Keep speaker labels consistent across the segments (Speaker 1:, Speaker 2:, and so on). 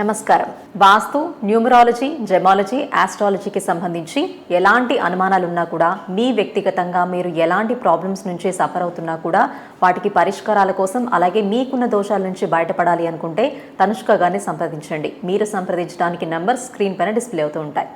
Speaker 1: నమస్కారం. వాస్తు న్యూమరాలజీ జెమాలజీ ఆస్ట్రాలజీకి సంబంధించి ఎలాంటి అనుమానాలు ఉన్నా కూడా మీ వ్యక్తిగతంగా మీరు ఎలాంటి ప్రాబ్లమ్స్ నుంచి సఫర్ అవుతున్నా కూడా వాటికి పరిష్కారాల కోసం అలాగే మీకున్న దోషాల నుంచి బయటపడాలి అనుకుంటే తనుష్క గారిని సంప్రదించండి. మీరు సంప్రదించడానికి నంబర్ స్క్రీన్ పైన డిస్ప్లే అవుతూ ఉంటాయి.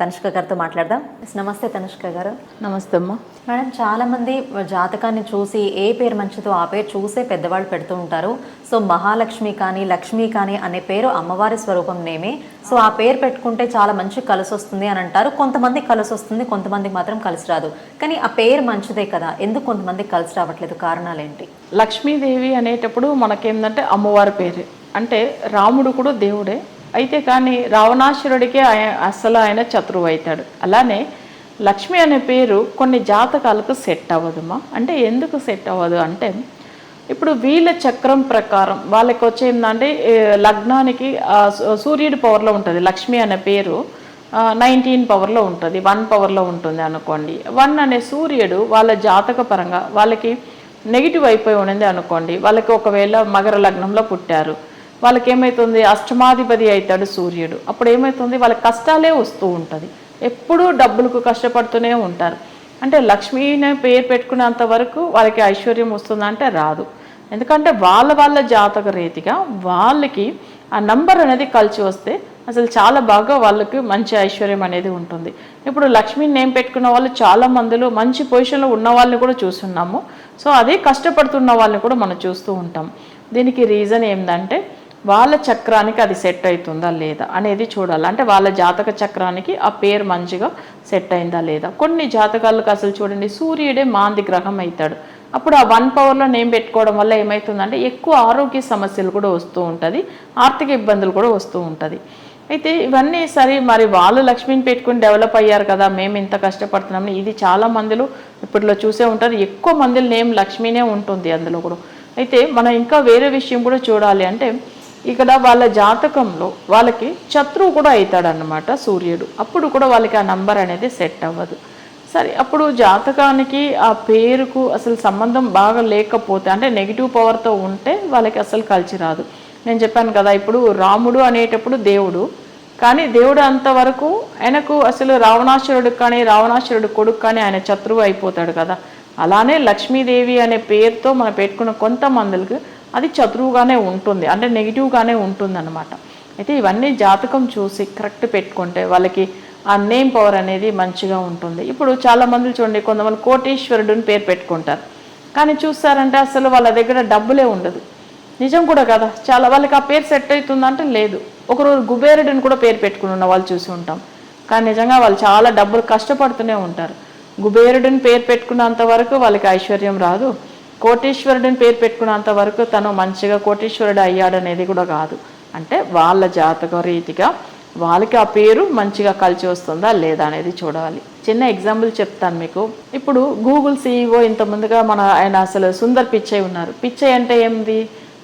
Speaker 1: తనుష్క గారితో మాట్లాడదాం. నమస్తే తనుష్క గారు.
Speaker 2: నమస్తే అమ్మా.
Speaker 1: మేడం చాలా మంది జాతకాన్ని చూసి ఏ పేరు మంచిదో ఆ పేరు చూసే పెద్దవాళ్ళు పెడుతూ ఉంటారు. సో మహాలక్ష్మి కానీ లక్ష్మి కానీ అనే పేరు అమ్మవారి స్వరూపం నేమే. సో ఆ పేరు పెట్టుకుంటే చాలా మంచి కలిసి వస్తుంది అని అంటారు. కొంతమంది కలిసి వస్తుంది కొంతమందికి మాత్రం కలిసి రాదు. కానీ ఆ పేరు మంచిదే కదా. ఎందుకు కొంతమందికి కలిసి రావట్లేదు? కారణాలు ఏంటి
Speaker 2: లక్ష్మీదేవి అనేటప్పుడు మనకేందంటే అమ్మవారి పేరు. అంటే రాముడు కూడా దేవుడే అయితే కానీ రావణాసురుడికే ఆయన అసలు ఆయన శత్రువు అవుతాడు అలానే లక్ష్మి అనే పేరు కొన్ని జాతకాలకు సెట్ అవ్వదుమా? అంటే ఎందుకు సెట్ అవ్వదు అంటే ఇప్పుడు వీళ్ళ చక్రం ప్రకారం వాళ్ళకి వచ్చేందంటే లగ్నానికి సూర్యుడి పవర్లో ఉంటుంది. లక్ష్మి అనే పేరు నైన్టీన్ పవర్లో ఉంటుంది. వన్ పవర్లో ఉంటుంది అనుకోండి. వన్ అనే సూర్యుడు వాళ్ళ జాతక పరంగా వాళ్ళకి నెగిటివ్ అయిపోయి ఉండింది అనుకోండి. వాళ్ళకి ఒకవేళ మగర లగ్నంలో పుట్టారు. వాళ్ళకి ఏమవుతుంది అష్టమాధిపతి అవుతాడు సూర్యుడు. అప్పుడు ఏమవుతుంది వాళ్ళ కష్టాలే వస్తూ ఉంటుంది. ఎప్పుడూ డబ్బులకు కష్టపడుతూనే ఉంటారు. అంటే లక్ష్మీనే పేరు పెట్టుకునేంత వరకు వాళ్ళకి ఐశ్వర్యం వస్తుందంటే రాదు. ఎందుకంటే వాళ్ళ వాళ్ళ జాతక రీతిగా వాళ్ళకి ఆ నంబర్ అనేది కలిసి వస్తే అసలు చాలా బాగా వాళ్ళకి మంచి ఐశ్వర్యం అనేది ఉంటుంది. ఇప్పుడు లక్ష్మిని నేమ్ పెట్టుకున్న వాళ్ళు చాలా మందిలో మంచి పొజిషన్లో ఉన్న వాళ్ళని కూడా చూస్తున్నాము. సో అదే కష్టపడుతున్న వాళ్ళని కూడా మనం చూస్తూ ఉంటాం. దీనికి రీజన్ ఏంటంటే వాళ్ళ చక్రానికి అది సెట్ అవుతుందా లేదా అనేది చూడాలి. అంటే వాళ్ళ జాతక చక్రానికి ఆ పేరు మంచిగా సెట్ అయిందా లేదా. కొన్ని జాతకాలకు అసలు చూడండి సూర్యుడే మాంది గ్రహం అవుతాడు. అప్పుడు ఆ వన్ పవర్లో నేమ్ పెట్టుకోవడం వల్ల ఏమవుతుందంటే ఎక్కువ ఆరోగ్య సమస్యలు కూడా వస్తూ ఉంటుంది ఆర్థిక ఇబ్బందులు కూడా వస్తూ ఉంటుంది. అయితే ఇవన్నీ సరే మరి వాళ్ళు లక్ష్మిని పెట్టుకుని డెవలప్ అయ్యారు కదా మేము ఇంత కష్టపడుతున్నాం ఇది చాలా మందిలో ఇప్పట్లో చూసే ఉంటారు ఎక్కువ మందిలో నేమ్ లక్ష్మీనే ఉంటుంది అందులో కూడా. అయితే మనం ఇంకా వేరే విషయం కూడా చూడాలి అంటే ఇక్కడ వాళ్ళ జాతకంలో వాళ్ళకి శత్రువు కూడా అవుతాడనమాట సూర్యుడు. అప్పుడు కూడా వాళ్ళకి ఆ నంబర్ అనేది సెట్ అవ్వదు. సరే అప్పుడు జాతకానికి ఆ పేరుకు అసలు సంబంధం బాగా లేకపోతే అంటే నెగిటివ్ పవర్తో ఉంటే వాళ్ళకి అసలు కలిసి రాదు. నేను చెప్పాను కదా ఇప్పుడు రాముడు అనేటప్పుడు దేవుడు. కానీ దేవుడు అంతవరకు ఆయనకు అసలు రావణాసురుడు కానీ రావణాసురుడు కొడుకు కానీ ఆయన శత్రువు అయిపోతాడు కదా. అలానే లక్ష్మీదేవి అనే పేరుతో మనం పెట్టుకున్న కొంతమందికి అది చదువుగానే ఉంటుంది అంటే నెగిటివ్గానే ఉంటుంది అనమాట అయితే ఇవన్నీ జాతకం చూసి కరెక్ట్ పెట్టుకుంటే వాళ్ళకి ఆ నేమ్ పవర్ అనేది మంచిగా ఉంటుంది. ఇప్పుడు చాలా మంది చూడండి కొంతమంది కోటేశ్వరుడుని పేరు పెట్టుకుంటారు. కానీ చూస్తారంటే అసలు వాళ్ళ దగ్గర డబ్బులే ఉండదు. నిజం కూడా కదా చాలా వాళ్ళకి ఆ పేరు సెట్ అవుతుందంటే లేదు. ఒకరోజు కుబేరుడిని కూడా పేరు పెట్టుకుని ఉన్న వాళ్ళు చూసి ఉంటాం. కానీ నిజంగా వాళ్ళు చాలా డబ్బులు కష్టపడుతూనే ఉంటారు. కుబేరుడిని పేరు పెట్టుకున్నంత వరకు వాళ్ళకి ఐశ్వర్యం రాదు. కోటీశ్వరుడిని పేరు పెట్టుకున్నంత వరకు తను మంచిగా కోటీశ్వరుడు అయ్యాడనేది కూడా కాదు. అంటే వాళ్ళ జాతక రీతిగా వాళ్ళకి ఆ పేరు మంచిగా కలిసి వస్తుందా లేదా అనేది చూడాలి. చిన్న ఎగ్జాంపుల్ చెప్తాను మీకు. ఇప్పుడు గూగుల్ సీఈఓ ఇంత ముందుగా మన ఆయన అసలు సుందర్ పిచ్చయ్య ఉన్నారు. పిచ్చయ్య అంటే ఏంది?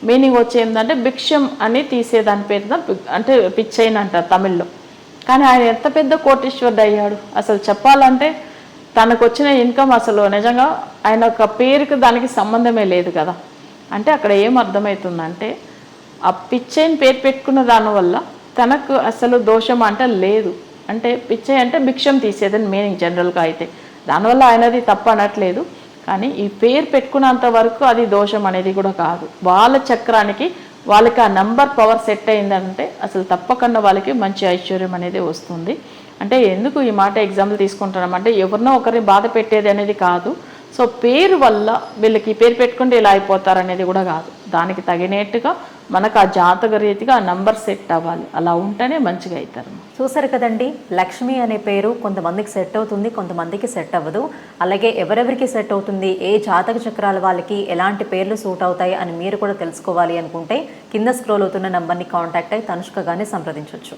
Speaker 2: మీనింగ్ వచ్చి ఏంటంటే భిక్షం అని తీసేదాని పేరు అంటే పిచ్చయ్యని అంటారు తమిళ్ళో. కానీ ఆయన ఎంత పెద్ద కోటీశ్వరుడు అయ్యాడు? అసలు చెప్పాలంటే తనకు వచ్చిన ఇన్కమ్ అసలు నిజంగా ఆయన ఒక పేరుకి దానికి సంబంధమే లేదు కదా. అంటే అక్కడ ఏం అర్థమవుతుందంటే ఆ పిచ్చైని పేరు పెట్టుకున్న దానివల్ల తనకు అసలు దోషం అంటే లేదు. అంటే పిచ్చై అంటే భిక్షం తీసేదని మీనింగ్ జనరల్గా అయితే. దానివల్ల ఆయనది తప్పు అనట్లేదు. కానీ ఈ పేరు పెట్టుకున్నంత వరకు అది దోషం అనేది కూడా కాదు. వాళ్ళ చక్రానికి వాళ్ళకి ఆ నంబర్ పవర్ సెట్ అయిందంటే అసలు తప్పకుండా వాళ్ళకి మంచి ఐశ్వర్యం అనేది వస్తుంది. అంటే ఎందుకు ఈ మాట ఎగ్జాంపుల్ తీసుకుంటున్నాం? అంటే ఎవరినో ఒకరిని బాధ పెట్టేది అనేది కాదు. సో పేరు వల్ల వీళ్ళకి పేరు పెట్టుకుంటే ఇలా అయిపోతారు అనేది కూడా కాదు. దానికి తగినట్టుగా మనకు ఆ జాతక రీతిగా ఆ నంబర్ సెట్ అవ్వాలి. అలా ఉంటేనే మంచిగా అవుతారు.
Speaker 1: చూసారు కదండి లక్ష్మి అనే పేరు కొంతమందికి సెట్ అవుతుంది కొంతమందికి సెట్ అవ్వదు. అలాగే ఎవరెవరికి సెట్ అవుతుంది ఏ జాతక చక్రాల వాళ్ళకి ఎలాంటి పేర్లు సూట్ అవుతాయి అని మీరు కూడా తెలుసుకోవాలి అనుకుంటే కింద స్క్రోల్ అవుతున్న నంబర్ని కాంటాక్ట్ అయి తనుష్కగానే సంప్రదించవచ్చు